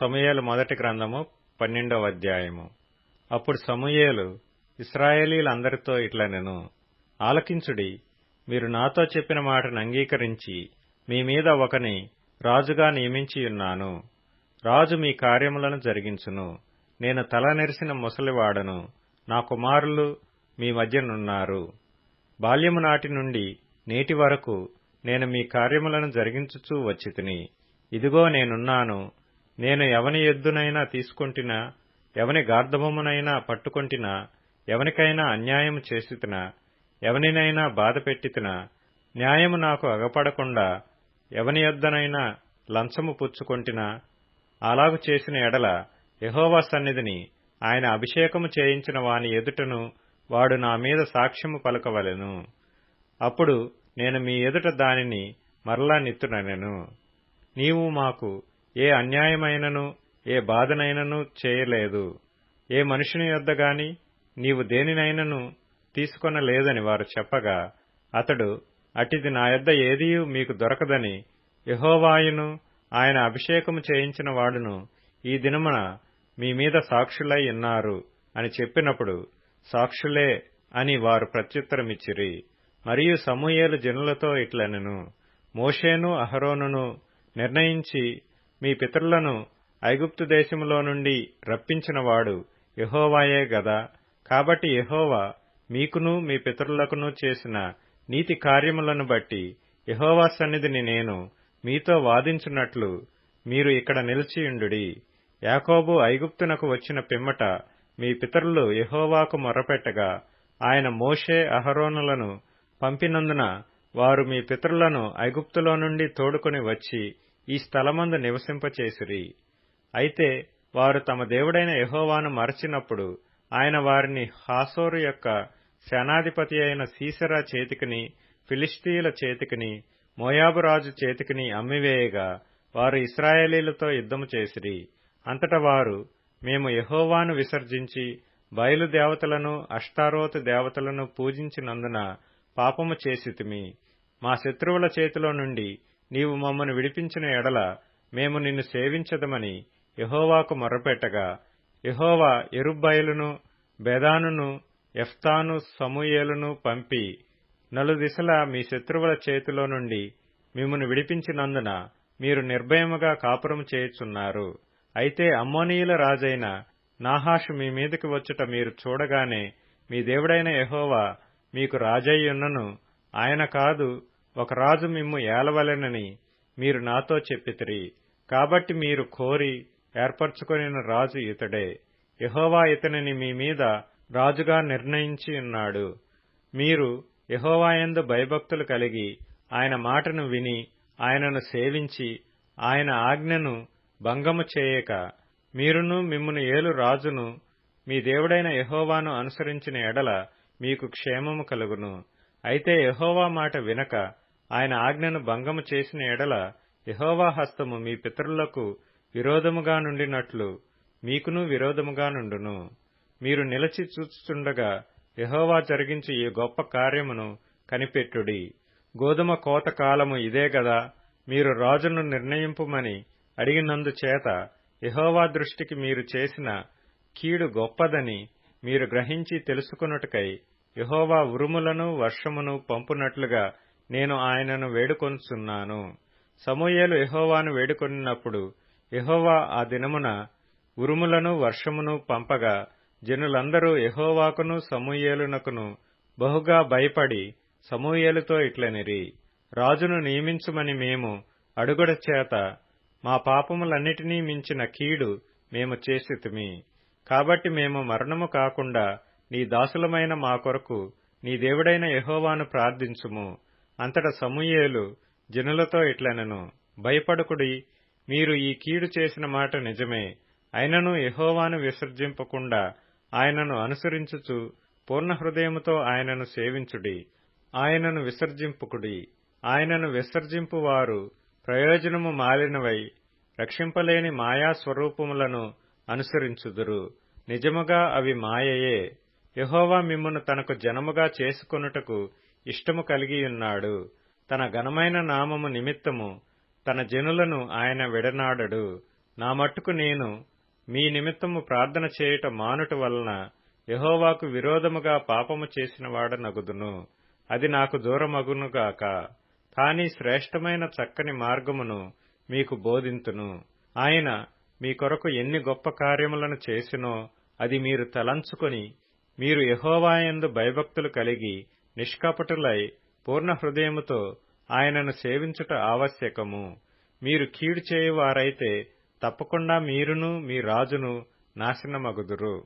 సమూయేలు మొదటి గ్రంథము పన్నెండవ అధ్యాయము. అప్పుడు సమూయేలు ఇస్రాయేలీలందరితో ఇట్లనెను ఆలకించుడి మీరు నాతో చెప్పిన మాటను అంగీకరించి మీ మీద ఒకని రాజుగా నియమించియున్నాను రాజు మీ కార్యములను జరిగించును. నేను తల నెరిసిన ముసలివాడను. నా కుమారులు మీ మధ్యనున్నారు. బాల్యము నాటి నుండి నేటి వరకు నేను మీ కార్యములను జరిగించుచూ వచ్చితిని ఇదిగో నేనున్నాను నేను ఎవని ఎద్దునైనా తీసుకొంటినా ఎవని గార్ధబొమ్మనైనా పట్టుకొంటినా ఎవనికైనా అన్యాయము చేసితినా ఎవనినైనా బాధ పెట్టితినా న్యాయము నాకు అగపడకుండా ఎవని యొద్దనైనా లంచము పుచ్చుకొంటినా అలాగు చేసిన ఎడల యహోవా సన్నిధిని ఆయన అభిషేకము చేయించిన వాని ఎదుటను వాడు నా మీద సాక్ష్యము పలకవలెను. అప్పుడు నేను మీ ఎదుట దానిని మరలా నిత్తునెను నీవు మాకు ఏ అన్యాయమైనను ఏ బాధనైనను చేయలేదు. ఏ మనుషుని యొద్ద గాని నీవు దేనినైనను తీసుకొనలేదని వారు చెప్పగా అతడు అటిది నా యొద్ద ఏదియూ మీకు దొరకదని యహోవాయును ఆయన అభిషేకము చేయించిన వాడును ఈ దినమున మీ మీద సాక్షులై ఉన్నారు అని చెప్పినప్పుడు సాక్షులే అని వారు ప్రత్యుత్తరమిచ్చిరి. మరియు సమూయేలు జనులతో ఇట్లనెను. మోషేను అహరోనును నిర్ణయించి మీ పితరులను ఐగుప్తు దేశములో నుండి రప్పించినవాడు యహోవాయే గదా. కాబట్టి యహోవా మీకును మీ పితరులకును చేసిన నీతి కార్యములను బట్టి యహోవా సన్నిధిని నేను మీతో వాదించున్నట్లు మీరు ఇక్కడ నిలిచియుండుడి యాకోబు ఐగుప్తునకు వచ్చిన పిమ్మట మీ పితరులు యహోవాకు మొరపెట్టగా ఆయన మోషే అహరోనులను పంపినందున వారు మీ పితరులను ఐగుప్తులో నుండి తోడుకొని వచ్చి ఈ స్థలమందు నివసింపచేసిరి. అయితే వారు తమ దేవుడైన యహోవాను మరచినప్పుడు ఆయన వారిని హాసోరు యొక్క సేనాధిపతి అయిన సీసరా చేతికిని ఫిలిస్తీయుల చేతికిని మోయాబురాజు చేతికిని అమ్మివేయగా వారు ఇస్రాయేలీలతో యుద్ధము చేసిరి. అంతట వారు మేము యహోవాను విసర్జించి బయలుదేవతలను అష్టారోత దేవతలను పూజించినందున పాపము చేసితిమి. మా శత్రువుల చేతిలో నుండి నీవు మమ్మను విడిపించిన ఎడల మేము నిన్ను సేవించదమని యహోవాకు మొర్రపెట్టగా యహోవా ఎరుబ్బయలును బెదానును ఎఫ్తాను సమూయేలును పంపి నలుదిశలా మీ శత్రువుల చేతిలో నుండి మిమ్మను విడిపించినందున మీరు నిర్భయముగా కాపురం చేయుచున్నారు. అయితే అమ్మోనీయుల రాజైన నాహాషు మీ మీదకి వచ్చుట మీరు చూడగానే మీ దేవుడైన యహోవా మీకు రాజయ్యున్నను ఆయన కాదు ఒక రాజు మిమ్ము ఏలవలెనని మీరు నాతో చెప్పితిరి. కాబట్టి మీరు కోరి ఏర్పరచుకొనిన రాజు ఇతడే. యహోవా ఇతనిని మీ మీద రాజుగా నిర్ణయించి ఉన్నాడు. మీరు యహోవాయందు భయభక్తులు కలిగి ఆయన మాటను విని ఆయనను సేవించి ఆయన ఆజ్ఞను భంగము చేయక మీరును మిమ్మును ఏలు రాజును మీ దేవుడైన యహోవాను అనుసరించిన ఎడల మీకు క్షేమము కలుగును. అయితే యహోవా మాట వినక ఆయన ఆజ్ఞను భంగము చేసిన ఎడల యహోవా హస్తము మీ పితరులకు విరోధముగా నుండినట్లు మీకును విరోధముగా నుండును. మీరు నిలచి చూచుచుండగా యహోవా జరిగించి ఈ గొప్ప కార్యమును కనిపెట్టుడి. గోధుమ కోత కాలము ఇదే గదా మీరు రాజును నిర్ణయింపుమని అడిగినందు చేత యహోవా దృష్టికి మీరు చేసిన కీడు గొప్పదని మీరు గ్రహించి తెలుసుకున్నట్టుకై యహోవా ఉరుములను వర్షమును పంపునట్లుగా నేను ఆయనను వేడుకొనుచున్నాను. సమూయేలు యహోవాను వేడుకొనినప్పుడు యహోవా ఆ దినమున ఉరుములను వర్షమును పంపగా జనులందరూ యహోవాకును సమూయేలునకును బహుగా భయపడి సమూయేలుతో ఇట్లనిరి. రాజును నియమించుమని మేము అడుగుడ చేత మా పాపములన్నిటినీ మించిన కీడు మేము చేసితిమి. కాబట్టి మేము మరణము కాకుండా నీ దాసులమైన మా కొరకు నీ దేవుడైన యహోవాను ప్రార్థించుము. అంతట సమూయేలు జనులతో ఇట్లనెను భయపడకుడి మీరు ఈ కీడు చేసిన మాట నిజమే. అయినను యహోవాను విసర్జింపకుండా ఆయనను అనుసరించుచు పూర్ణ హృదయముతో ఆయనను సేవించుడి. ఆయనను విసర్జింపుకుడి. ఆయనను విసర్జింపువారు ప్రయోజనము మాలినవై రక్షింపలేని మాయా స్వరూపములను అనుసరించుదురు. నిజముగా అవి మాయయే. యహోవా మిమ్మును తనకు జనముగా చేసుకొనుటకు ఇష్టము కలిగియున్నాడు తన ఘనమైన నామము నిమిత్తము తన జనులను ఆయన విడనాడడు. నా మట్టుకు నేను మీ నిమిత్తము ప్రార్థన చేయుట మానుట వలన యహోవాకు విరోధముగా పాపము చేసిన వాడనగుదును. అది నాకు దూరమగునుగాక కాని శ్రేష్టమైన చక్కని మార్గమును మీకు బోధింతును. ఆయన మీ కొరకు ఎన్ని గొప్ప కార్యములను చేసినో అది మీరు తలంచుకొని మీరు యహోవాయందు భయభక్తులు కలిగి నిష్కపటులై పూర్ణ హృదయముతో ఆయనను సేవించుట ఆవశ్యకము. మీరు కీడు చేయువారైతే తప్పకుండా మీరును మీ రాజును నాశనమగుదురు.